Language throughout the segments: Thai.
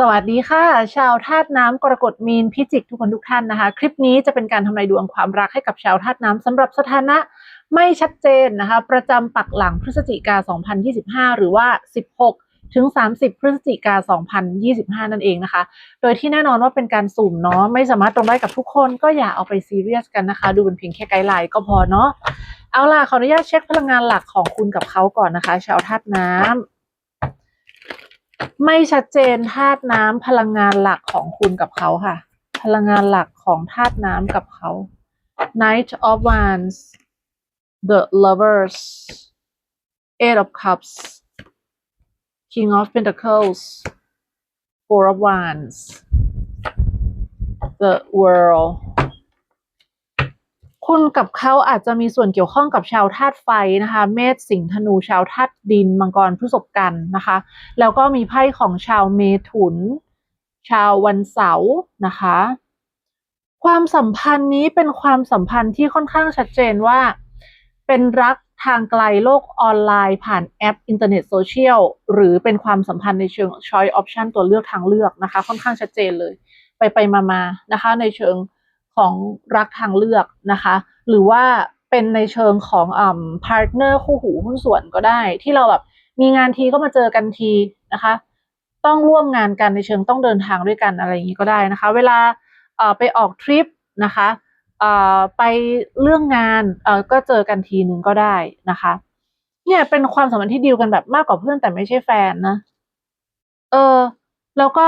สวัสดีค่ะ ชาวธาตุน้ำกรกฎมีนพิจิกทุกคนทุกท่านนะคะ คลิปนี้จะเป็นการทำนายดวงความรักให้กับชาวธาตุน้ำสำหรับสถานะไม่ชัดเจนนะคะ ประจำปักหลังพฤศจิกา 2025 หรือว่า 16ถึง 30 พฤศจิกา 2025 นั่นเองนะคะ โดยที่แน่นอนว่าเป็นการสุ่มเนาะ ไม่สามารถตรงได้กับทุกคนก็อย่าเอาไปซีเรียสกันนะคะ ดูเป็นเพียงแค่ไกด์ไลน์ก็พอเนาะ เอาล่ะ ขออนุญาตเช็คพลังงานหลักของคุณกับเขาก่อนนะคะ ชาวธาตุน้ำ ไม่ชัดเจนธาตุน้ำพลังงานหลักของคุณกับเขาค่ะ พลังงานหลักของธาตุน้ำกับเขา Knight of Wands The Lovers Eight of Cups King of Pentacles Four of Wands The World คุณกับเขาอาจจะมีส่วนเกี่ยวข้องกับชาวธาตุไฟนะคะ เมษสิงห์ธนูชาวธาตุดินมังกรพฤษภกันนะคะ แล้วก็มีไพ่ของชาวเมถุน ชาววันเสาร์นะคะ ความสัมพันธ์นี้เป็นความสัมพันธ์ที่ค่อนข้างชัดเจนว่า เป็นรักทางไกลโลกออนไลน์ผ่านแอปอินเทอร์เน็ตโซเชียลหรือเป็นความสัมพันธ์ในเชิง choice option ตัวเลือกทางเลือกนะคะ ค่อนข้างชัดเจนเลย ไปไปมามานะคะ ในเชิง ของรักทางเลือกนะคะ หรือว่าเป็นในเชิงของอ่าพาร์ทเนอร์คู่หูหุ้นส่วนก็ได้ ที่เราแบบมีงานทีก็มาเจอกันทีนะคะ ต้องร่วมงานกันในเชิงต้องเดินทางด้วยกันอะไรอย่างนี้ก็ได้นะคะ เวลาไปออกทริปนะคะไปเรื่องงานก็เจอกันทีหนึ่งก็ได้นะคะเนี่ยเป็นความสัมพันธ์ที่ดีลกันแบบมากกว่าเพื่อนแต่ไม่ใช่แฟนนะเออแล้วก็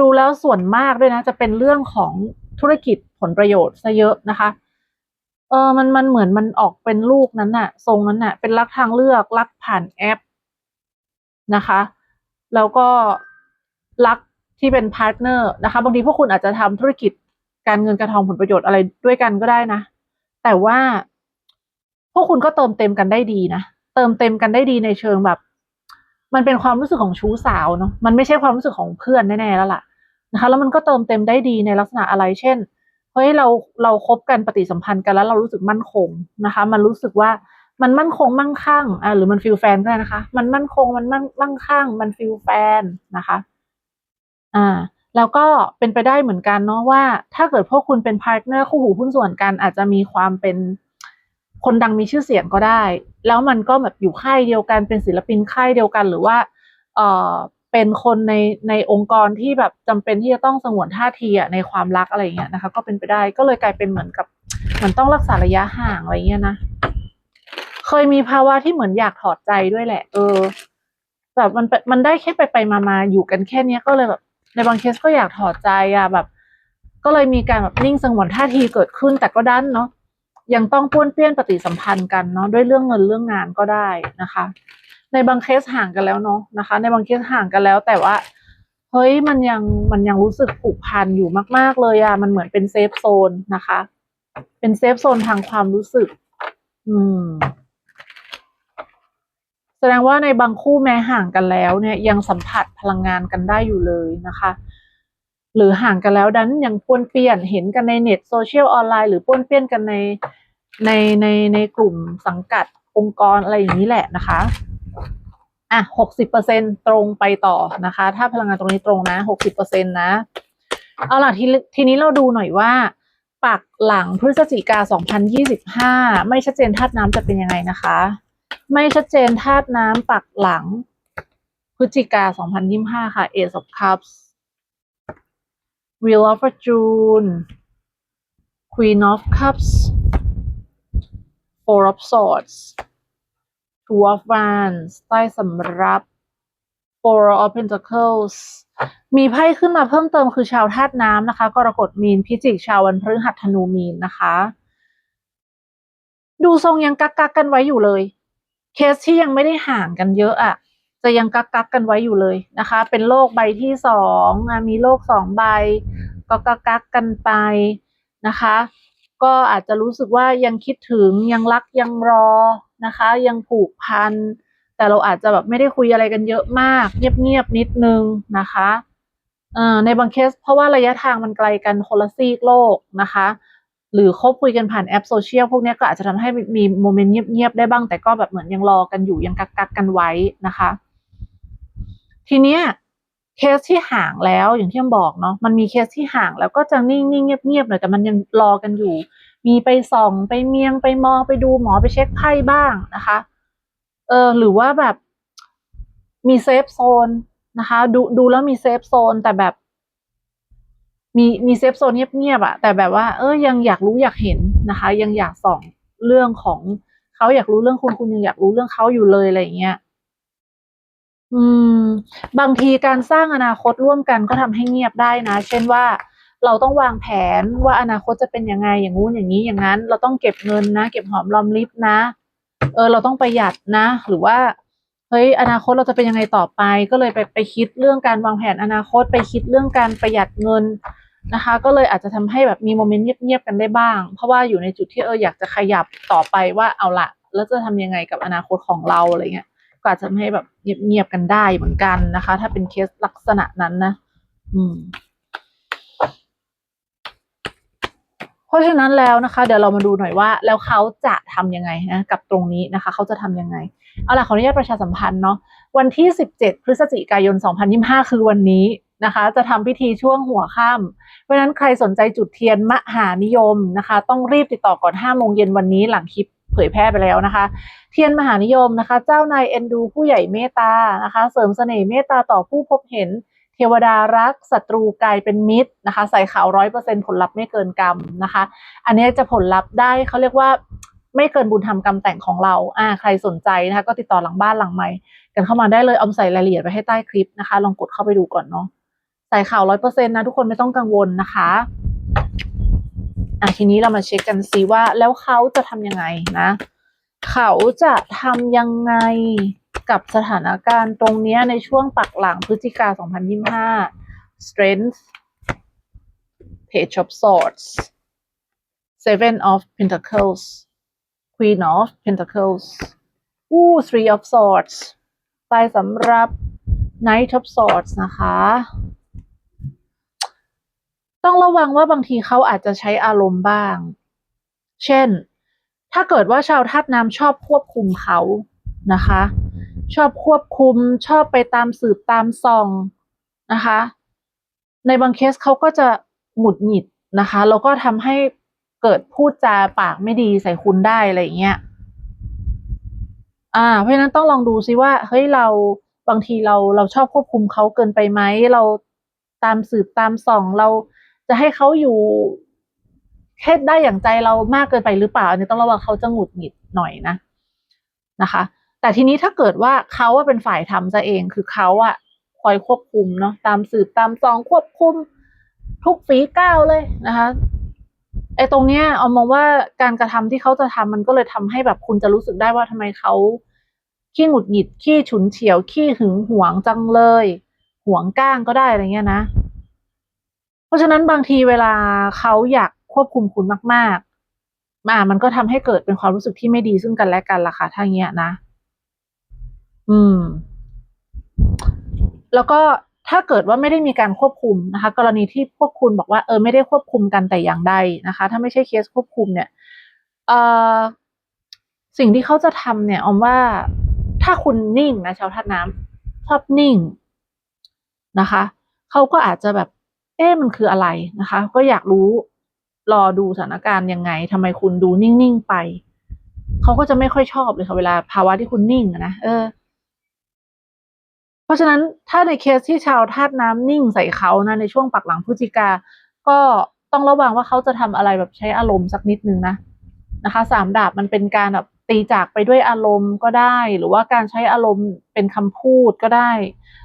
ดูแล้วส่วนมากด้วยนะ จะเป็นเรื่องของ ธุรกิจผลประโยชน์ซะเยอะนะคะ เออมันมันเหมือนมันออกเป็นลูกนั้นน่ะ ทรงนั้นน่ะ เป็นรักทางเลือกรักผ่านแอปนะคะ แล้วก็รักที่เป็นพาร์ทเนอร์นะคะ บางทีพวกคุณอาจจะทำธุรกิจการเงินการทองผลประโยชน์อะไรด้วยกันก็ได้นะ แต่ว่าพวกคุณก็เติมเต็มกันได้ดีนะ เติมเต็มกันได้ดีในเชิงแบบ มันเป็นความรู้สึกของชู้สาวเนาะ มันไม่ใช่ความรู้สึกของเพื่อนแน่ๆแล้วล่ะ นะคะแล้วมันก็เติมเต็มได้ดีในลักษณะอะไรเช่นเฮ้ยเราเราคบกันปฏิสัมพันธ์กันแล้วเรารู้สึกมั่นคงนะคะ มันรู้สึกว่ามันมั่นคงมั่งคั่งอ่าหรือมันฟิลแฟนก็ได้นะคะ มันมั่นคงมันมั่งมั่งคั่ง มันฟิลแฟนนะคะอ่าแล้วก็เป็นไปได้เหมือนกันเนาะว่า ถ้าเกิดพวกคุณเป็นพาร์ทเนอร์คู่หูหุ้นส่วนกัน อาจจะมีความเป็นคนดังมีชื่อเสียงก็ได้ แล้วมันก็แบบอยู่ค่ายเดียวกันเป็นศิลปินค่ายเดียวกัน หรือว่า เอ่อ เป็นคนในในองค์กรที่แบบจำเป็นที่จะต้องสงวนท่าทีอะในความรักอะไรเงี้ยนะคะ ก็เป็นไปได้ก็เลยกลายเป็นเหมือนกับเหมือนต้องรักษาระยะห่างอะไรเงี้ยนะเคยมีภาวะที่เหมือนอยากถอดใจด้วยแหละ เออแบบมันเป็นมันได้แค่ไปไปมามาอยู่กันแค่เนี้ยก็เลยแบบ ในบางเคสก็อยากถอดใจอะแบบ ก็เลยมีการแบบนิ่งสงวนท่าทีเกิดขึ้นแต่ก็ดันเนาะยังต้องป้วนเปี้ยนปฏิสัมพันธ์กันเนาะด้วยเรื่องเงินเรื่องงานก็ได้นะคะ ในบางเคสห่างกันแล้วเนาะนะคะ ในบางเคสห่างกันแล้ว แต่ว่าเฮ้ยมันยังมันยังรู้สึกผูกพันอยู่มาก ๆ เลยอะมันเหมือนเป็นเซฟโซนนะคะ เป็นเซฟโซนทางความรู้สึก อืม แสดงว่าในบางคู่แม้ห่างกันแล้ว เนี่ย ยังสัมผัสพลังงานกันได้อยู่เลยนะคะ หรือห่างกันแล้วดันยังป้วนเปี้ยนเห็นกันในเน็ตโซเชียลออนไลน์หรือป้วนเปี้ยนกันในในในในกลุ่มสังกัดองค์กรอะไรอย่างนี้แหละนะคะ อะหกสิบเปอร์เซ็นตรงไปต่อนะคะ ถ้าพลังงานตรงนี้ตรงนะหกสิบเปอร์เซ็นนะ เอาล่ะทีทีนี้เราดูหน่อยว่า ปักหลังพฤศจิกาสองพันยี่สิบห้าไม่ชัดเจนธาตุน้ำจะเป็นยังไงนะคะ ไม่ชัดเจนธาตุน้ำปักหลังพฤศจิกาสองพันยี่ห้าค่ะ Ace of Cups Wheel of Fortune Queen of Cups Four of Swords Two of Wands ใต้สำรับ Four of Pentacles มีไพ่ขึ้นมาเพิ่มเติมคือชาวธาตุน้ำนะคะ กรกฎมีนพิจิกชาววันพฤหัสธนูมีนนะคะ ดูทรงยังกักกักกันไว้อยู่เลย เคสที่ยังไม่ได้ห่างกันเยอะอะจะยังกักกักกันไว้อยู่เลยนะคะ เป็นโลกใบที่สองมีโลกสองใบ ก็กักกักกันไปนะคะ ก็อาจจะรู้สึกว่ายังคิดถึงยังรักยังรอ นะคะ ยังผูกพัน แต่เราอาจจะแบบไม่ได้คุยอะไรกันเยอะมาก เงียบๆนิดนึงนะคะในบางเคสเพราะว่าระยะทางมันไกลกันคนละซีกโลกนะคะ หรือคบคุยกันผ่านแอปโซเชียลพวกนี้ก็อาจจะทำให้มีโมเมนต์เงียบๆได้บ้าง แต่ก็แบบเหมือนยังรอกันอยู่ยังกักกักกันไว้นะคะ ทีเนี้ยเคสที่ห่างแล้วอย่างที่ยมบอกเนาะมันมีเคสที่ห่างแล้วก็จะนิ่งๆเงียบๆหน่อยแต่มันยังรอกันอยู่ มีไปส่องไปเมียงไปมองไปดูหมอไปเช็คไพ่บ้างนะคะ เออหรือว่าแบบมีเซฟโซนนะคะ ดูดูแล้วมีเซฟโซนแต่แบบมีมีเซฟโซนเงียบๆอะแต่แบบว่าเออยังอยากรู้อยากเห็นนะคะ ยังอยากส่องเรื่องของเขาอยากรู้เรื่องคุณคุณยังอยากรู้เรื่องเขาอยู่เลยอะไรเงี้ยอืม บางทีการสร้างอนาคตร่วมกันก็ทำให้เงียบได้นะ เช่นว่า เราต้องวางแผนว่าอนาคตจะเป็นยังไงอย่างงู้นอย่างนี้อย่างนั้น เราต้องเก็บเงินนะ เก็บหอมรอมริบนะ เออ เราต้องประหยัดนะ หรือว่าเฮ้ยอนาคตเราจะเป็นยังไงต่อไป ก็เลยไปไปคิดเรื่องการวางแผนอนาคตไปคิดเรื่องการประหยัดเงินนะคะ ก็เลยอาจจะทำให้แบบมีโมเมนต์เงียบๆกันได้บ้าง เพราะว่าอยู่ในจุดที่เอออยากจะขยับต่อไปว่าเอาละแล้วจะทำยังไงกับอนาคตของเราอะไรเงี้ยก็อาจจะทำให้แบบเงียบๆกันได้เหมือนกันนะคะ ถ้าเป็นเคสลักษณะนั้นนะ อืม เพราะฉะนั้นแล้วนะคะ เดี๋ยวเรามาดูหน่อยว่า แล้วเขาจะทำยังไงนะกับตรงนี้นะคะ เขาจะทำยังไงเอาล่ะขออนุญาตประชาสัมพันธ์เนาะวันที่ 17 พฤศจิกายน 2025 คือวันนี้นะคะ จะทำพิธีช่วงหัวค่ำเพราะฉะนั้นใครสนใจจุดเทียนมหานิยมนะคะ ต้องรีบติดต่อก่อน5โมงเย็นวันนี้หลังคลิปเผยแพร่ไปแล้วนะคะ เทียนมหานิยมนะคะ เจ้านายเอ็นดู ผู้ใหญ่เมตตานะคะ เสริมเสน่ห์เมตตาต่อผู้พบเห็น เทวดารักศัตรูกลายเป็นมิตรนะคะ ใส่ขาวร้อยเปอร์เซ็นผลลัพธ์ไม่เกินกรรมนะคะ อันนี้จะผลลัพธ์ได้เขาเรียกว่าไม่เกินบุญธรรมกรรมแต่งของเราอ่าใครสนใจนะคะก็ติดต่อหลังบ้านหลังไม้กันเข้ามาได้เลยเอาใส่รายละเอียดไว้ให้ใต้คลิปนะคะ ลองกดเข้าไปดูก่อนเนาะใส่ข่าวร้อยเปอร์เซ็นต์นะทุกคนไม่ต้องกังวลนะคะอะทีนี้เรามาเช็คกันซิว่าแล้วเขาจะทำยังไงนะ เขาจะทำยังไง กับสถานการณ์ตรงนี้ในช่วงปักหลังพฤศจิกา 2025 strength page of swords seven of pentacles queen of pentacles อู้ three of swords ไปสำหรับ knight of swords นะคะ ต้องระวังว่าบางทีเขาอาจจะใช้อารมณ์บ้าง เช่น ถ้าเกิดว่าชาวธาตุน้ำชอบควบคุมเขานะคะ ชอบควบคุม ชอบไปตามสืบตามส่องนะคะ ในบางเคสเขาก็จะหงุดหงิดนะคะแล้วก็ทำให้เกิดพูดจาปากไม่ดีใส่คุณได้อะไรอย่างเงี้ยอ่า เพราะฉะนั้นต้องลองดูซิว่าเฮ้ยเราบางทีเราเราชอบควบคุมเขาเกินไปไหมเราตามสืบตามส่อง เราจะให้เขาอยู่แค่ได้อย่างใจเรามากเกินไปหรือเปล่าอันนี้ต้องระวังเขาจะหงุดหงิดหน่อยนะนะคะ แต่ทีนี้ถ้าเกิดว่าเขาว่าเป็นฝ่ายทำซะเอง คือเขาอะคอยควบคุมเนาะตามสืบตามส่องควบคุม ทุกฝีก้าวเลยนะคะไอ้ตรงเนี้ยเอามองว่าการกระทำที่เขาจะทำมันก็เลยทำให้แบบคุณจะรู้สึกได้ว่าทำไมเขาขี้หงุดหงิดขี้ฉุนเฉียวขี้หึงหวงจังเลยหวงก้างก็ได้อะไรเงี้ยนะ เพราะฉะนั้นบางทีเวลาเขาอยากควบคุมคุณมากๆมามันก็ทำให้เกิดเป็นความรู้สึกที่ไม่ดีซึ่งกันและกันล่ะค่ะถ้าเงี้ยนะ อืม แล้วก็ถ้าเกิดว่าไม่ได้มีการควบคุมนะคะ กรณีที่พวกคุณบอกว่าเออไม่ได้ควบคุมกันแต่อย่างใดนะคะ ถ้าไม่ใช่เคสควบคุมเนี่ยเอ่อสิ่งที่เขาจะทำเนี่ยออมว่าถ้าคุณนิ่งนะชาวธาตุน้ำชอบนิ่งนะคะเขาก็อาจจะแบบ เอ๊ะมันคืออะไรนะคะ ก็อยากรู้รอดูสถานการณ์ยังไงทำไมคุณดูนิ่งๆไป เขาก็จะไม่ค่อยชอบเลยค่ะเวลาภาวะที่คุณนิ่งนะเออ ราะฉะนั้นถ้าในเคสที่ชาวธาตุน้ำนิ่งใส่เขานะในช่วงปักหลังพฤศจิกา ก็ต้องระวังว่าเขาจะทำอะไรแบบใช้อารมณ์สักนิดนึงนะนะคะสามดาบมันเป็นการแบบตีจากไปด้วยอารมณ์ก็ได้ หรือว่าการใช้อารมณ์เป็นคำพูดก็ได้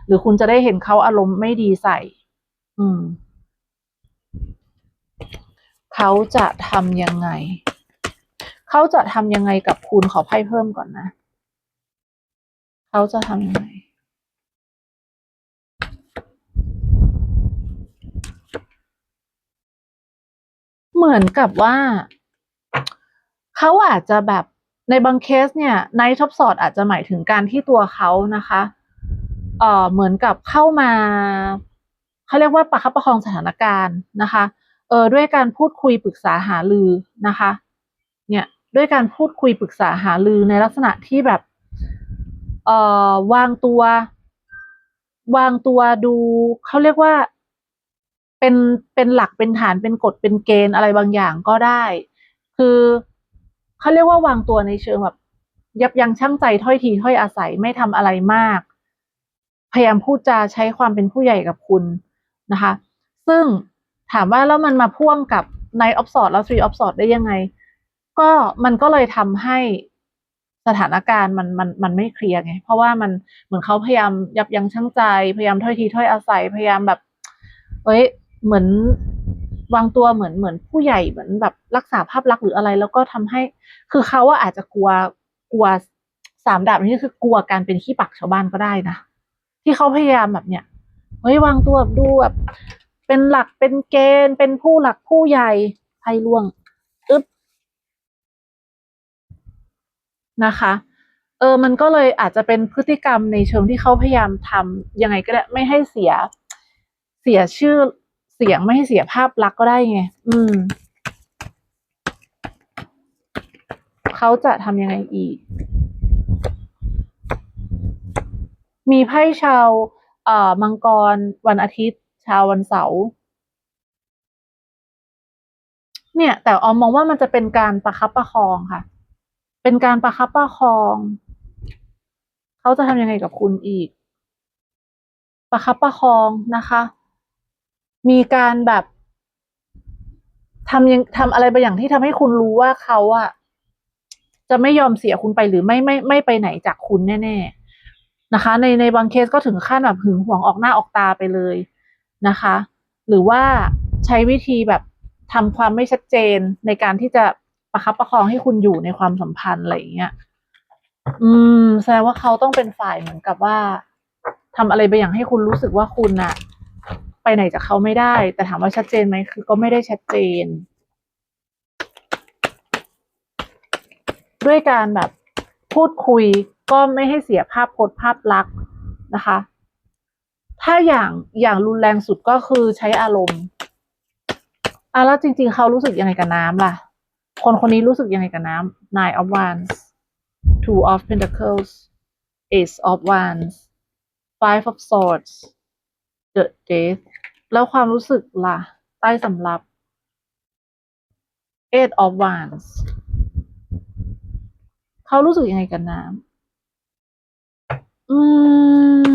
หรือคุณจะได้เห็นเขาอารมณ์ไม่ดีใส่ อืม เขาจะทำยังไง เขาจะทำยังไงกับคุณขอไพ่เพิ่มก่อนนะ เขาจะทำยังไง เหมือนกับว่าเขาอาจจะแบบในบางเคสเนี่ยไนท์ท็อปสอดอาจจะหมายถึงการที่ตัวเขานะคะเอ่อเหมือนกับเข้ามาเขาเรียกว่าประคับประคองสถานการณ์นะคะเออด้วยการพูดคุยปรึกษาหารือนะคะ เนี่ยด้วยการพูดคุยปรึกษาหารือในลักษณะที่แบบเอ่อวางตัว วางตัวดูเขาเรียกว่า เป็นเป็นหลักเป็นฐานเป็นกฎเป็นเกณฑ์อะไรบางอย่างก็ได้ คือเขาเรียกว่าวางตัวในเชิงแบบ ยับยั้งชั่งใจถ้อยทีถ้อยอาศัยไม่ทำอะไรมาก พยายามพูดจาใช้ความเป็นผู้ใหญ่กับคุณนะคะ ซึ่งถามว่าแล้วมันมาพ่วงกับ Night of Swords แล้ว Three of Swords ได้ยังไง ก็มันก็เลยทำให้สถานการณ์มันมันมันไม่เคลียร์ไง เพราะว่ามันเหมือนเขาพยายามยับยั้งชั่งใจ พยายามถ้อยทีถ้อยอาศัยพยายามแบบเอ้ย เหมือนวางตัวเหมือนเหมือนผู้ใหญ่เหมือนแบบรักษาภาพลักษณ์หรืออะไร แล้วก็ทำให้ คือเขาว่าอาจจะกลัวกลัวสามดาบนี่คือกลัวการเป็นขี้ปักชาวบ้านก็ได้นะที่เขาพยายามแบบเนี้ยเฮ้ยวางตัวแบบดูแบบเป็นหลักเป็นเกณฑ์ เป็นผู้หลักผู้ใหญ่ไพ่ล่วงอึ๊บนะคะ เออ มันก็เลยอาจจะเป็นพฤติกรรมในเชิงที่เขาพยายามทำยังไงก็ได้ไม่ให้เสียเสียชื่อ เสียงไม่ให้เสียภาพลักษณ์ก็ได้ไง อืม เขาจะทำยังไงอีก มีไพ่ชาวเอ่อมังกรวันอาทิตย์ ชาววันเสาร์เนี่ย แต่ออมมองว่ามันจะเป็นการประคับประคองค่ะ เป็นการประคับประคอง เขาจะทำยังไงกับคุณอีก ประคับประคองนะคะ มีการแบบทำยังทำอะไรบางอย่างที่ทำให้คุณรู้ว่าเขาอะจะไม่ยอมเสียคุณไปหรือไม่ไม่ไม่ไปไหนจากคุณแน่ ๆนะคะ ในในบางเคสก็ถึงขั้นแบบหึงหวงออกหน้าออกตาไปเลยนะคะ หรือว่าใช้วิธีแบบทำความไม่ชัดเจนในการที่จะประคับประคองให้คุณอยู่ในความสัมพันธ์อะไรอย่างเงี้ย อืม แสดงว่าเขาต้องเป็นฝ่ายเหมือนกับว่าทำอะไรบางอย่างให้คุณรู้สึกว่าคุณน่ะ ไปไหนจากเขาไม่ได้ แต่ถามว่าชัดเจนไหมคือก็ไม่ได้ชัดเจน ด้วยการแบบพูดคุยก็ไม่ให้เสียภาพพจน์ภาพลักษณ์นะคะ ถ้าอย่างอย่างรุนแรงสุดก็คือใช้อารมณ์อะแล้วจริง ๆ เขารู้สึกยังไงกับน้ำล่ะ คนคนนี้รู้สึกยังไงกับน้ำ Nine of Wands Two of Pentacles Ace of Wands Five of Swords The Death แล้วความรู้สึกล่ะ ใต้สำรับ Eight of Wands เขารู้สึกยังไงกับน้ำอืม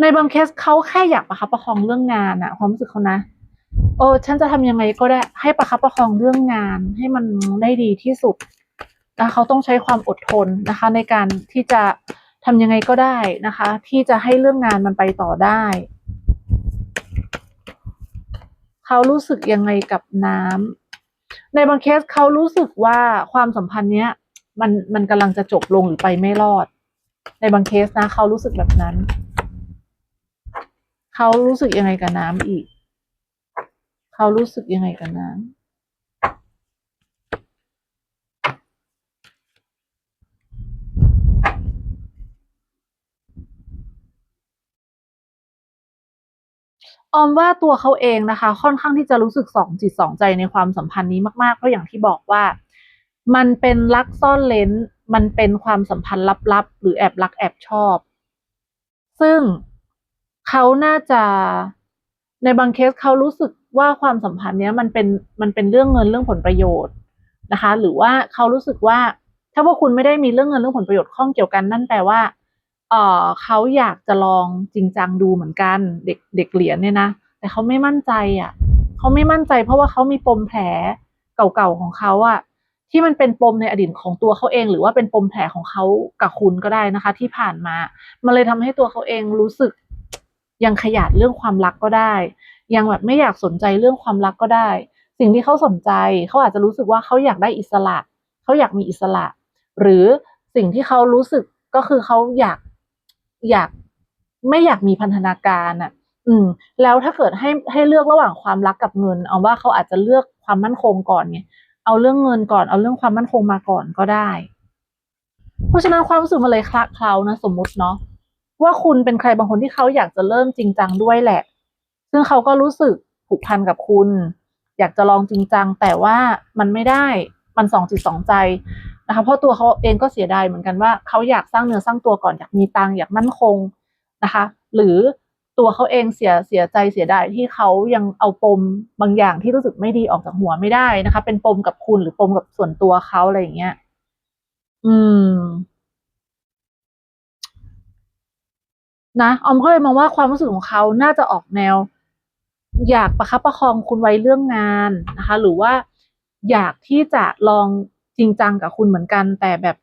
ในบางเคสเขาแค่อยากประคับประคองเรื่องงานอะความรู้สึกเขานะเออฉันจะทำยังไงก็ได้ ให้ประคับประคองเรื่องงาน ให้มันได้ดีที่สุดนะเขาต้องใช้ความอดทนนะคะ ในการที่จะทำยังไงก็ได้นะคะ ที่จะให้เรื่องงานมันไปต่อได้ เขารู้สึกยังไงกับน้ำในบางเคสเขารู้สึกว่าความสัมพันธ์เนี้ย มันมันกำลังจะจบลงหรือไปไม่รอด ในบางเคสนะ เขารู้สึกแบบนั้น เขารู้สึกยังไงกับน้ำอีก เขารู้สึกยังไงกับน้ำ ออมว่าตัวเขาเองนะคะ ค่อนข้างที่จะรู้สึกสองจิตสองใจในความสัมพันธ์นี้มากๆ เพราะอย่างที่บอกว่า มันเป็นรักซ่อนเลนมันเป็นความสัมพันธ์ลับๆ หรือแอบรักแอบชอบ ซึ่งเขาน่าจะในบางเคสเขารู้สึกว่าความสัมพันธ์เนี้ยมันเป็นมันเป็นเรื่องเงินเรื่องผลประโยชน์นะคะ หรือว่าเขารู้สึกว่า ถ้าพวกคุณไม่ได้มีเรื่องเงินเรื่องผลประโยชน์ข้องเกี่ยวกันนั่นแปลว่า เออเขาอยากจะลองจริงจังดูเหมือนกัน เด็กเด็กเหรียญเนี่ยนะแต่เขาไม่มั่นใจอะเขาไม่มั่นใจ เพราะว่าเขามีปมแผลเก่าๆของเขาอะที่มันเป็นปมในอดีตของตัวเขาเอง หรือว่าเป็นปมแผลของเขากับคุณก็ได้นะคะ ที่ผ่านมา มันเลยทำให้ตัวเขาเองรู้สึกยังขยาดเรื่องความรักก็ได้ ยังแบบไม่อยากสนใจเรื่องความรักก็ได้ สิ่งที่เขาสนใจเขาอาจจะรู้สึกว่าเขาอยากได้อิสระ เขาอยากมีอิสระ หรือสิ่งที่เขารู้สึกก็คือเขาอยาก อยากไม่อยากมีพันธนาการอะ อืม แล้วถ้าเกิดให้ให้เลือกระหว่างความรักกับเงิน เอาว่าเขาอาจจะเลือกความมั่นคงก่อนไงเอาเรื่องเงินก่อนเอาเรื่องความมั่นคงมาก่อนก็ได้ เพราะฉะนั้นความรู้สึกมันเลยคละเคล้านะสมมุติเนาะว่าคุณเป็นใครบางคนที่เขาอยากจะเริ่มจริงจังด้วยแหละ ซึ่งเขาก็รู้สึกผูกพันกับคุณ อยากจะลองจริงจังแต่ว่ามันไม่ได้มันสองจิตสองใจ นะคะเพราะตัวเขาเองก็เสียดายเหมือนกันว่าเขาอยากสร้างเนื้อสร้างตัวก่อนอยากมีตังค์อยากมั่นคงนะคะ หรือตัวเขาเองเสียเสียใจเสียดายที่เขายังเอาปมบางอย่างที่รู้สึกไม่ดีออกจากหัวไม่ได้นะคะ เป็นปมกับคุณหรือปมกับส่วนตัวเขาอะไรอย่างเงี้ย อืมนะออมก็เลยมองว่าความรู้สึกของเขาน่าจะออกแนว อยากประคับประคองคุณไว้เรื่องงานนะคะ หรือว่าอยากที่จะลอง จริงจังกับคุณเหมือนกัน แต่แบบ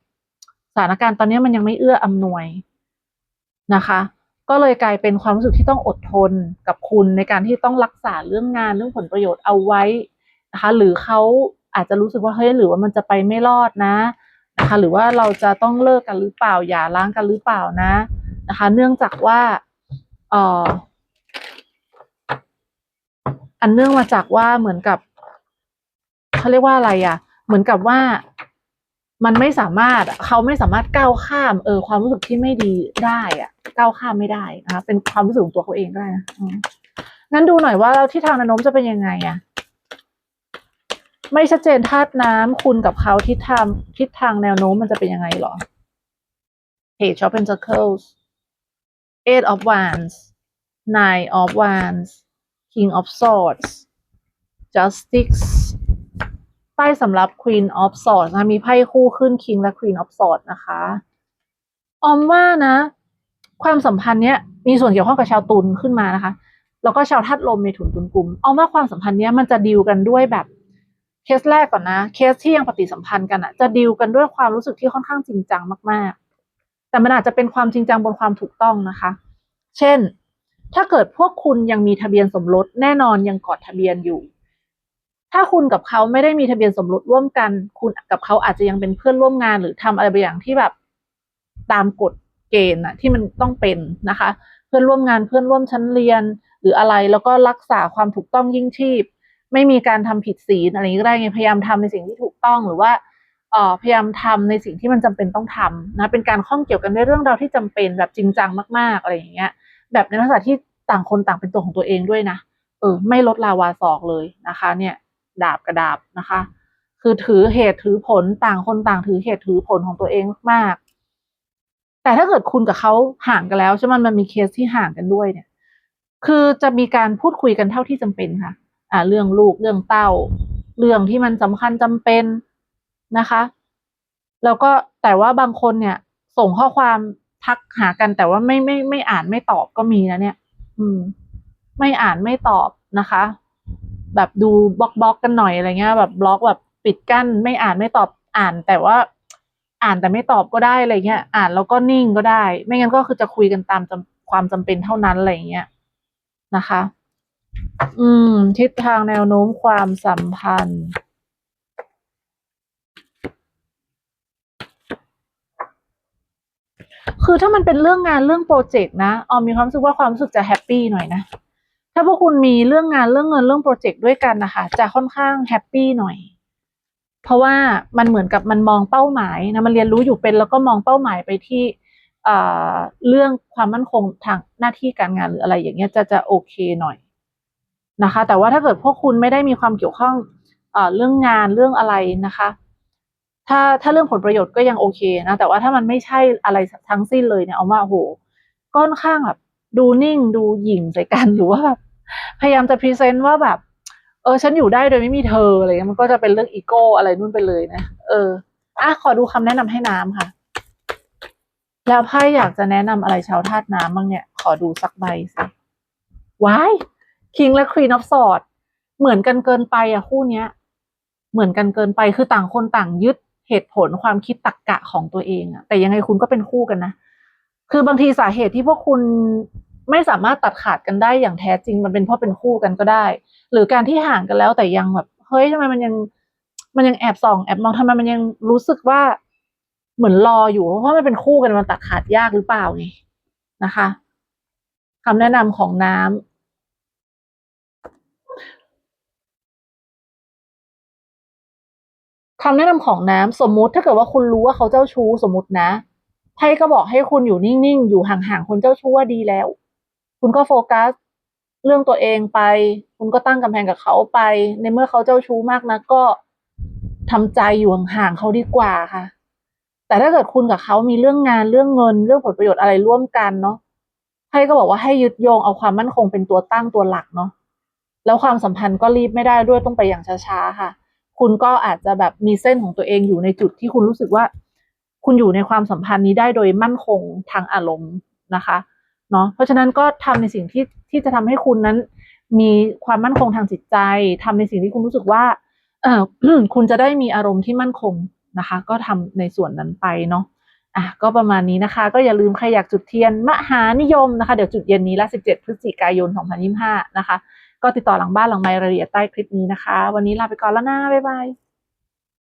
สถานการณ์ตอนนี้มันยังไม่เอื้ออำนวยนะคะ ก็เลยกลายเป็นความรู้สึกที่ต้องอดทนกับคุณในการที่ต้องรักษาเรื่องงานเรื่องผลประโยชน์เอาไว้นะคะ หรือเขาอาจจะรู้สึกว่าเฮ้ยหรือว่ามันจะไปไม่รอดนะนะคะ หรือว่าเราจะต้องเลิกกันหรือเปล่าอย่าร้างกันหรือเปล่านะนะคะ เนื่องจากว่าเอ่ออันเนื่องมาจากว่าเหมือนกับเขาเรียกว่าอะไรอะ เหมือนกับว่ามันไม่สามารถเขาไม่สามารถก้าวข้ามเออความรู้สึกที่ไม่ดีได้อะก้าวข้ามไม่ได้นะคะเป็นความรู้สึกของตัวเขาเองได้นะงั้นดูหน่อยว่าเราที่ทางแนวโน้มจะเป็นยังไงอะไม่ชัดเจนธาตุน้ำคุณกับเขาทิศทางทิศทางแนวโน้มมันจะเป็นยังไงหรอ Page of Pentacles Eight of Wands Nine of Wands King of Swords Justice ไพ่สำหรับ Queen of Swords นะคะมีไพ่คู่ขึ้น King และ Queen of Swords นะคะออมว่านะ ความสัมพันธ์เนี้ยมีส่วนเกี่ยวข้องกับชาวตุลขึ้นมานะคะ แล้วก็ชาวธาตุลมเมถุนตุลกลุ่มออมว่าความสัมพันธ์เนี้ยมันจะดีลกันด้วยแบบเคสแรกก่อนนะ เคสที่ยังปฏิสัมพันธ์กันอะจะดีลกันด้วยความรู้สึกที่ค่อนข้างจริงจังมาก ๆ แต่มันอาจจะเป็นความจริงจังบนความถูกต้องนะคะ เช่น ถ้าเกิดพวกคุณยังมีทะเบียนสมรสแน่นอนยังกอดทะเบียนอยู่ ถ้าคุณกับเขาไม่ได้มีทะเบียนสมรสร่วมกัน คุณกับเขาอาจจะยังเป็นเพื่อนร่วมงาน หรือทำอะไรบางอย่างที่แบบตามกฎเกณฑ์อะที่มันต้องเป็นนะคะ เพื่อนร่วมงานเพื่อนร่วมชั้นเรียน หรืออะไรแล้วก็รักษาความถูกต้องยิ่งชีพ ไม่มีการทำผิดศีลอะไรนี้ก็ได้ไงพยายามทำในสิ่งที่ถูกต้องหรือว่าเออพยายามทำในสิ่งที่มันจำเป็นต้องทำนะเป็นการข้องเกี่ยวกันในเรื่องราวที่จำเป็นแบบจริงจังมากๆอะไรอย่างเงี้ย แบบในลักษณะที่ต่างคนต่างเป็นตัวของตัวเองด้วยนะเออไม่ลดลาวาศอกเลยนะคะ เนี่ย ดาบกระดาบนะคะ คือถือเหตุถือผลต่างคนต่างถือเหตุถือผลของตัวเองมาก แต่ถ้าเกิดคุณกับเขาห่างกันแล้วใช่ไหมมันมีเคสที่ห่างกันด้วยเนี่ย คือจะมีการพูดคุยกันเท่าที่จำเป็นค่ะ อ่า เรื่องลูกเรื่องเต้า เรื่องที่มันสำคัญจำเป็นนะคะ แล้วก็แต่ว่าบางคนเนี่ย ส่งข้อความทักหากันแต่ว่าไม่ไม่ไม่อ่านไม่ตอบก็มีนะเนี่ย อืม ไม่อ่านไม่ตอบนะคะ แบบดูบล็อกบล็อกกันหน่อยอะไรเงี้ย แบบบล็อกแบบปิดกั้นไม่อ่านไม่ตอบอ่าน แต่ว่าอ่านแต่ไม่ตอบก็ได้อะไรเงี้ย อ่านแล้วก็นิ่งก็ได้ ไม่งั้นก็คือจะคุยกันตามความจำเป็นเท่านั้นอะไรเงี้ยนะคะ อืม ทิศทางแนวโน้มความสัมพันธ์คือถ้ามันเป็นเรื่องงานเรื่องโปรเจกต์นะ ออมมีความรู้สึกว่าความรู้สึกจะแฮปปี้หน่อยนะ พวกคุณมีเรื่องงานเรื่องเงินเรื่องโปรเจกต์ด้วยกันนะคะ จะค่อนข้างแฮปปี้หน่อย เพราะว่ามันเหมือนกับมันมองเป้าหมายนะมันเรียนรู้อยู่เป็นแล้วก็มองเป้าหมายไปที่เรื่องความมั่นคงทางหน้าที่การงานหรืออะไร อย่างเงี้ยจะจะโอเคหน่อยนะคะ แต่ว่าถ้าเกิดพวกคุณไม่ได้มีความเกี่ยวข้องเอ่อเรื่องงานเรื่องอะไรนะคะ ถ้าถ้าเรื่องผลประโยชน์ก็ยังโอเคนะแต่ว่าถ้ามันไม่ใช่อะไรทั้งสิ้นเลยเนี่ยเอาว่าโหก็ค่อนข้างแบบดูนิ่งดูหยิ่งใส่กันหรือว่าแบบ พยายามจะพรีเซนต์ว่าแบบ เออ ฉันอยู่ได้โดยไม่มีเธออะไรเงี้ยมันก็จะเป็นเรื่องอีโก้อะไรนู่นไปเลยนะเอออะขอดูคำแนะนำให้น้ำค่ะ แล้วไพ่อยากจะแนะนำอะไรชาวธาตุน้ำบ้างเนี่ย ขอดูสักใบสิว้ายคิงและควีนออฟสอดเหมือนกันเกินไปอะคู่เนี้ย เหมือนกันเกินไปคือต่างคนต่างยึดเหตุผลความคิดตรรกกะของตัวเองอะแต่ยังไงคุณก็เป็นคู่กันนะคือบางทีสาเหตุที่พวกคุณ ไม่สามารถตัดขาดกันได้อย่างแท้จริง มันเป็นเพราะเป็นคู่กันก็ได้ หรือการที่ห่างกันแล้วแต่ยังแบบเฮ้ยทำไมมันยัง มันยังแอบส่อง แอบมองทำไมมันยังรู้สึกว่าเหมือนรออยู่ เพราะมันเป็นคู่กันมันตัดขาดยากหรือเปล่าไงนะคะคำแนะนำของน้ำคำแนะนำของน้ำสมมุติถ้าเกิดว่าคุณรู้ว่าเขาเจ้าชู้สมมตินะไพ่ก็บอกให้คุณอยู่นิ่งๆ อยู่ห่างๆ คนเจ้าชู้ว่าดีแล้ว คุณก็โฟกัสเรื่องตัวเองไป คุณก็ตั้งกำแพงกับเขาไป ในเมื่อเขาเจ้าชู้มากนะก็ทำใจอยู่ห่างๆเขาดีกว่าค่ะ แต่ถ้าเกิดคุณกับเขามีเรื่องงานเรื่องเงินเรื่องผลประโยชน์อะไรร่วมกันเนาะไพ่ก็บอกว่าให้ยึดโยงเอาความมั่นคงเป็นตัวตั้งตัวหลักเนาะแล้วความสัมพันธ์ก็รีบไม่ได้ด้วยต้องไปอย่างช้าๆค่ะ คุณก็อาจจะแบบมีเส้นของตัวเองอยู่ในจุดที่คุณรู้สึกว่า คุณอยู่ในความสัมพันธ์นี้ได้โดยมั่นคงทางอารมณ์นะคะ เนาะเพราะฉะนั้นก็ทำในสิ่งที่ที่จะทำให้คุณนั้น มีความมั่นคงทางจิตใจทำในสิ่งที่คุณรู้สึกว่าเออคุณจะได้มีอารมณ์ที่มั่นคงนะคะ ก็ทำในส่วนนั้นไปเนาะอะก็ประมาณนี้นะคะ ก็อย่าลืมใครอยากจุดเทียนมหานิยมนะคะ เดี๋ยวจุดเย็นนี้ละ 17 พฤศจิกายน 2025 นะคะ ก็ติดต่อหลังบ้านหลังไมรายละเอียดใต้คลิปนี้นะคะ วันนี้ลาไปก่อนแล้วนะบ๊ายบาย